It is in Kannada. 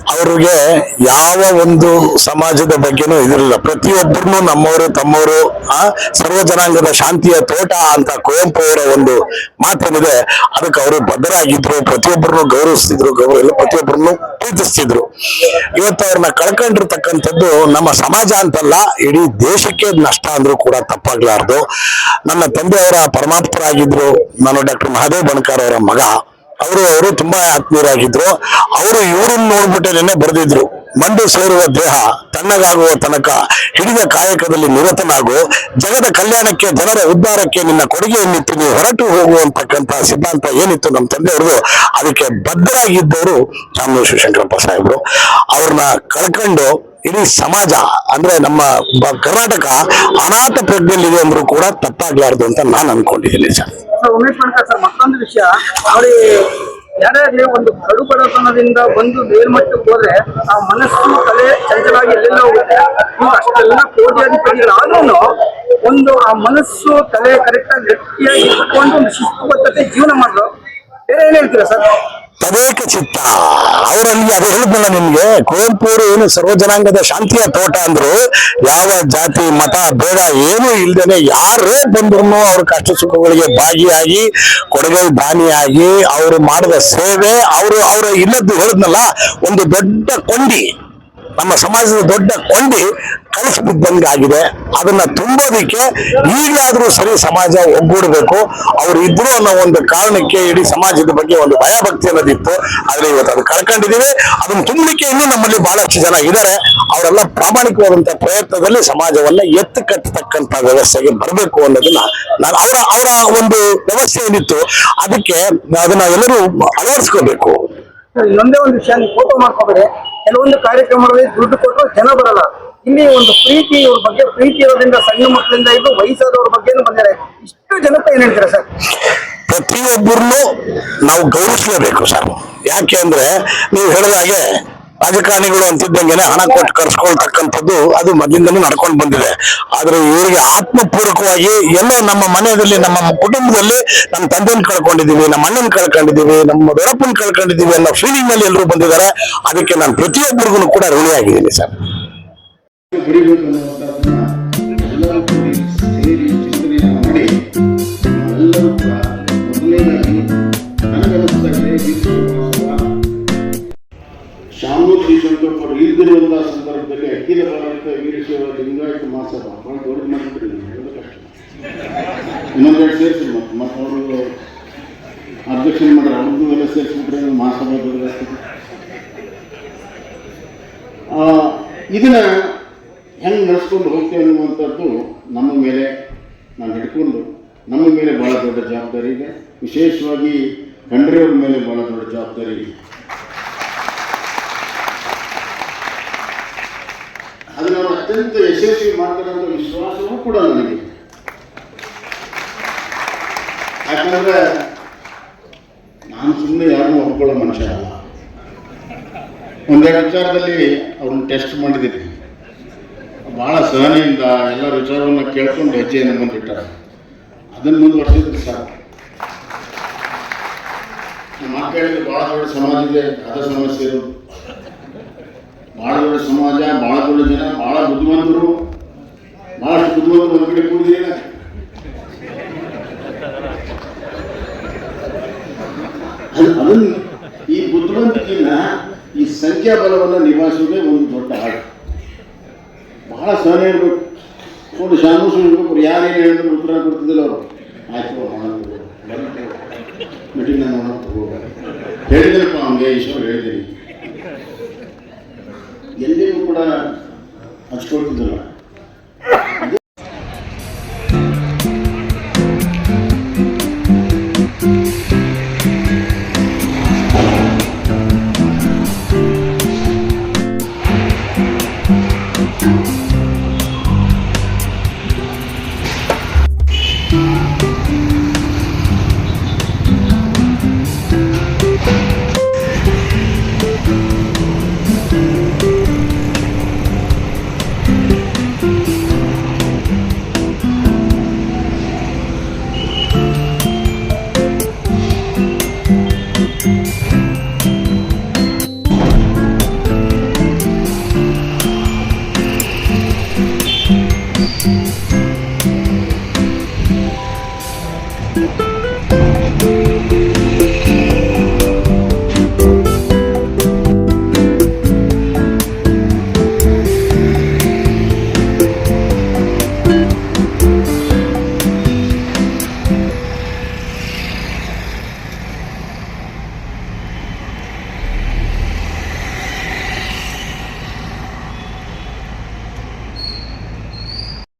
ಅವ್ರಿಗೆ ಯಾವ ಒಂದು ಸಮಾಜದ ಬಗ್ಗೆನೂ ಇದಿರಲಿಲ್ಲ ಪ್ರತಿಯೊಬ್ಬರನ್ನು ನಮ್ಮವರು, ತಮ್ಮವರು, ಆ, ಸರ್ವ ಜನಾಂಗದ ಶಾಂತಿಯ ತೋಟ ಅಂತ ಕುವೆಂಪು ಅವರ ಒಂದು ಮಾತೇನಿದೆ. ಅದಕ್ಕೆ ಅವರು ಬದ್ಧರಾಗಿದ್ರು, ಪ್ರತಿಯೊಬ್ಬರನ್ನು ಗೌರವಿಸ್ತಿದ್ರು ಗೌರವ ಪ್ರತಿಯೊಬ್ಬರನ್ನು ಪ್ರೀತಿಸ್ತಿದ್ರು. ಇವತ್ತು ಅವ್ರನ್ನ ಕಳ್ಕೊಂಡಿರ್ತಕ್ಕಂಥದ್ದು ನಮ್ಮ ಸಮಾಜ ಅಂತಲ್ಲ, ಇಡೀ ದೇಶಕ್ಕೆ ನಷ್ಟ ಅಂದ್ರೂ ಕೂಡ ತಪ್ಪಾಗ್ಲಾರ್ದು. ನನ್ನ ತಂದೆಯವರ ಪರಮಾತ್ಮರಾಗಿದ್ರು. ನಾನು ಡಾಕ್ಟರ್ ಮಹಾದೇವ್ ಬಣಕಾರ್ ಅವರ ಮಗ. ಅವರು ಅವರು ತುಂಬಾ ಆತ್ಮೀಯರಾಗಿದ್ರು. ಅವರು ಇವ್ರನ್ನ ನೋಡ್ಬಿಟ್ಟೇನೆ ಬರೆದಿದ್ರು. ಮಂಡು ಸೇರುವ ದೇಹ, ತಣ್ಣಗಾಗುವ ತನಕ, ಹಿಡಿದ ಕಾಯಕದಲ್ಲಿ ನಿರತನಾಗು, ಜಗದ ಕಲ್ಯಾಣಕ್ಕೆ, ಜನರ ಉದ್ಧಾರಕ್ಕೆ ನಿನ್ನ ಕೊಡುಗೆಯನ್ನಿತ್ತು ನೀವು ಹೊರಟು ಹೋಗುವಂತಕ್ಕಂತಹ ಸಿದ್ಧಾಂತ ಏನಿತ್ತು ನಮ್ಮ ತಂದೆಯವ್ರದ್ದು, ಅದಕ್ಕೆ ಬದ್ಧರಾಗಿದ್ದವರು ಚಾಮರಾಜ ಶಿವಶಂಕರಪ್ಪ ಸಾಹೇಬರು. ಅವ್ರನ್ನ ಕಳ್ಕೊಂಡು ಇಡೀ ಸಮಾಜ, ಅಂದ್ರೆ ನಮ್ಮ ಕರ್ನಾಟಕ ಅನಾಥ ಪ್ರಜ್ಞೆಯಲ್ಲಿದೆ ಅಂದ್ರೂ ಕೂಡ ತಪ್ಪಾಗ್ಲಾರ್ದು ಅಂತ ನಾನು ಅನ್ಕೊಂಡಿದ್ದೀನಿ ಸರ್. ಉಮೇಶ್ ಸರ್, ಮತ್ತೊಂದು ವಿಷಯ. ನೋಡಿ, ಯಾರೇ ಒಂದು ಕಡು ಬಡತನದಿಂದ ಬಂದು ಮೇಲ್ಮಟ್ಟಕ್ಕೆ ಹೋದ್ರೆ ಆ ಮನಸ್ಸು, ತಲೆ ಚಂಚಲಾಗಿ ಎಲ್ಲೆಲ್ಲ ಹೋಗುತ್ತೆ. ಅಷ್ಟೆಲ್ಲ ಕೋಟ್ಯಾಧಿಪತಿಗಳಾದ್ರೂ ಒಂದು ಆ ಮನಸ್ಸು, ತಲೆ ಕರೆಕ್ಟಾಗಿ ಗಟ್ಟಿಯಾಗಿ ಇಟ್ಕೊಂಡು ಒಂದು ಶಿಸ್ತುಬದ್ಧತೆ ಜೀವನ ಮಾಡಿದ್ರು ಬೇರೆ ಏನ್ ಹೇಳ್ತೀರಾ ಸರ್? ತದೇಕ ಚಿತ್ತ. ಅವರಲ್ಲಿ ಅದು ಹೇಳಿದ್ನಲ್ಲ ನಿಮ್ಗೆ ಕುವೆಂಪು ಅವರು ಏನು ಸರ್ವ ಜನಾಂಗದ ಶಾಂತಿಯ ತೋಟ ಅಂದ್ರು, ಯಾವ ಜಾತಿ, ಮತ, ಭೇದ ಏನು ಇಲ್ದೇನೆ ಯಾರೇ ಬಂದ್ರು ಅವ್ರ ಕಷ್ಟ ಸುಖಗಳಿಗೆ ಭಾಗಿಯಾಗಿ ಕೊಡುಗೆ ದಾನಿಯಾಗಿ ಅವರು ಮಾಡಿದ ಸೇವೆ, ಅವರು ಅವರು ಇಲ್ಲದ್ದು ಹೇಳಿದ್ನಲ್ಲ, ಒಂದು ದೊಡ್ಡ ಕೊಂಡಿ ನಮ್ಮ ಸಮಾಜದ ದೊಡ್ಡ ಕೊಂಡಿ ಕಲಿಸಿ ಬಿದ್ದಂಗಾಗಿದೆ. ಅದನ್ನ ತುಂಬೋದಿಕ್ಕೆ ಈಗಲಾದ್ರೂ ಸರಿ ಸಮಾಜ ಒಗ್ಗೂಡಬೇಕು. ಅವ್ರು ಇದ್ರು ಅನ್ನೋ ಒಂದು ಕಾರಣಕ್ಕೆ ಇಡೀ ಸಮಾಜದ ಬಗ್ಗೆ ಒಂದು ಭಯಭಕ್ತಿ ಅನ್ನೋದಿತ್ತು. ಆದ್ರೆ ಇವತ್ತು ಅದು ಕಳ್ಕೊಂಡಿದೀವಿ ಅದನ್ನ ತುಂಬಲಿಕ್ಕೆ ಇನ್ನೂ ನಮ್ಮಲ್ಲಿ ಬಹಳಷ್ಟು ಜನ ಇದ್ದಾರೆ ಅವರೆಲ್ಲ ಪ್ರಾಮಾಣಿಕವಾದಂತ ಪ್ರಯತ್ನದಲ್ಲಿ ಸಮಾಜವನ್ನ ಎತ್ತು ಕಟ್ಟತಕ್ಕಂತ ವ್ಯವಸ್ಥೆಗೆ ಬರಬೇಕು ಅನ್ನೋದನ್ನ ನಾನು ಅವರ ಅವರ ಒಂದು ವ್ಯವಸ್ಥೆ ಏನಿತ್ತು, ಅದಕ್ಕೆ ಅದನ್ನ ಎಲ್ಲರೂ ಅಳವಡಿಸ್ಕೋಬೇಕು. ಒಂದೇ ಒಂದು ವಿಷಯ ಫೋಟೋ ಮಾಡ್ಕೋಬೇಡಿ. ಕೆಲವೊಂದು ಕಾರ್ಯಕ್ರಮಗಳಲ್ಲಿ ದುಡ್ಡು ಕೊಟ್ಟರು ಜನ ಬರಲ್ಲ. ಇಲ್ಲಿ ಒಂದು ಪ್ರೀತಿ ಇವ್ರ ಬಗ್ಗೆ, ಪ್ರೀತಿ ಇರೋದ್ರಿಂದ, ಸಣ್ಣ ಮಕ್ಕಳಿಂದ ಇದು ವಯಸ್ಸಾದವ್ರ ಬಗ್ಗೆನೂ ಬಂದಿದ್ದಾರೆ ಇಷ್ಟು ಜನಪ ಏನ್ ಹೇಳ್ತೀರಾ ಸರ್? ಪ್ರತಿಯೊಬ್ಬರನ್ನು ನಾವು ಗೌರವಿಸಲೇಬೇಕು ಸರ್. ಯಾಕೆ ಅಂದ್ರೆ ನೀವು ಹೇಳಿದ ಹಾಗೆ ರಾಜಕಾರಣಿಗಳು ಅಂತಿದ್ದಂಗೆನೆ ಹಣ ಕೊಟ್ಟು ಕರ್ಸ್ಕೊಳ್ತಕ್ಕಂಥದ್ದು ಅದು ಮೊದಲಿಂದಲೂ ನಡ್ಕೊಂಡು ಬಂದಿದೆ. ಆದ್ರೆ ಇವರಿಗೆ ಆತ್ಮಪೂರ್ವಕವಾಗಿ ಎಲ್ಲೋ ನಮ್ಮ ಮನೆಯಲ್ಲಿ, ನಮ್ಮ ಕುಟುಂಬದಲ್ಲಿ ನಮ್ಮ ತಂದೆನ ಕಳ್ಕೊಂಡಿದೀವಿ, ನಮ್ಮ ಅಣ್ಣನ ಕಳ್ಕೊಂಡಿದೀವಿ, ನಮ್ಮ ದೊಡ್ಡಪ್ಪನ ಕಳ್ಕೊಂಡಿದೀವಿ ಅನ್ನೋ ಫೀಲಿಂಗ್ನಲ್ಲಿ ಎಲ್ಲರೂ ಬಂದಿದ್ದಾರೆ. ಅದಕ್ಕೆ ನಾನು ಪ್ರತಿಯೊಬ್ಬರಿಗೂ ಕೂಡ ಋಣಿಯಾಗಿದ್ದೀನಿ ಸರ್. ಕಷ್ಟ ಇನ್ನೊಂದೆರಡು ಸೇರಿಸಿ ಮತ್ತೆ ಮತ್ತೆ ಅವರು ಅಧ್ಯಕ್ಷನ ಮಾಡ್ರೆ ಅವ್ರದ್ದು ಎಲ್ಲ ಸೇರಿಸ್ಬಿಟ್ರೆ ಮಹಾಸಭಾ ಇದನ್ನ ಹೆಂಗೆ ನಡೆಸ್ಕೊಂಡು ಹೋಗ್ತೇವೆ ಅನ್ನುವಂಥದ್ದು ನಮ್ಮ ಮೇಲೆ ನಾನು ಹಿಡ್ಕೊಂಡು, ನಮ್ಮ ಮೇಲೆ ಭಾಳ ದೊಡ್ಡ ಜವಾಬ್ದಾರಿ ಇದೆ. ವಿಶೇಷವಾಗಿ ಗಂಡ್ರಿಯವ್ರ ಮೇಲೆ ಭಾಳ ದೊಡ್ಡ ಜವಾಬ್ದಾರಿ ಇದೆ. ಅವರು ಅತ್ಯಂತ ಯಶಸ್ವಿ ಮಾಡ್ತಾರೆ ಅಂತ ವಿಶ್ವಾಸವೂ ಕೂಡ ನನಗೆ. ಯಾಕಂದ್ರೆ ನಾನು ಸುಮ್ಮನೆ ಯಾರನ್ನೂ ಒಪ್ಕೊಳ್ಳೋ ಮನುಷ್ಯ ಅಲ್ಲ. ಒಂದೆರಡು ವಿಚಾರದಲ್ಲಿ ಅವ್ರನ್ನ ಟೆಸ್ಟ್ ಮಾಡಿದ್ದೀನಿ. ಭಾಳ ಸಹನೆಯಿಂದ ಎಲ್ಲರ ವಿಚಾರವನ್ನು ಕೇಳ್ಕೊಂಡು ಹೆಜ್ಜೆಯನ್ನು ಮುಂದಿಟ್ಟಾರೆ. ಅದನ್ನು ಮುಂದುವರೆಸಿದ್ರು ಸರ್. ನಮ್ಮ ಮಕ್ಕಳಿಗೆ ಭಾಳ ದೊಡ್ಡ ಸಮಾಜ ಇದೆ, ಅದ ಸಮಸ್ಯೆ ಭಾಳ ದೊಡ್ಡ ಸಮಾಜ ಭಾಳ ದೊಡ್ಡ ಜನ. ಬುದ್ಧಿವಂತರು ಬಹಳಷ್ಟು ಬುದ್ಧಿವಂತರು ಒಂದು ಕಡೆ ಅದು, ಅದನ್ನು ಈ ಬುದ್ಧಿವಂತಿಕೆಯನ್ನ ಈ ಸಂಖ್ಯಾಬಲವನ್ನು ನಿಭಾಯಿಸೋದೇ ಒಂದು ದೊಡ್ಡ ಹಾಡು. ಬಹಳ ಸಹನೆ ಇರಬೇಕು. ಒಂದು ಶಾನೂಸು ಇರ್ಬೇಕು ಯಾರೇನು ಹೇಳಿದ್ರು ಉತ್ತರ ಕೊಡ್ತಿದ್ದಿಲ್ಲ ಅವರು. ಆಯ್ತು ಮೀಟಿಂಗ್ ನಾನು ಹೇಳಿದ್ರಪ್ಪ, ಅವನಿಗೆ ಈಶ್ವರ್ ಹೇಳಿದ್ದೀನಿ. ಎಲ್ಲಿಗೂ ಕೂಡ от сколько дела.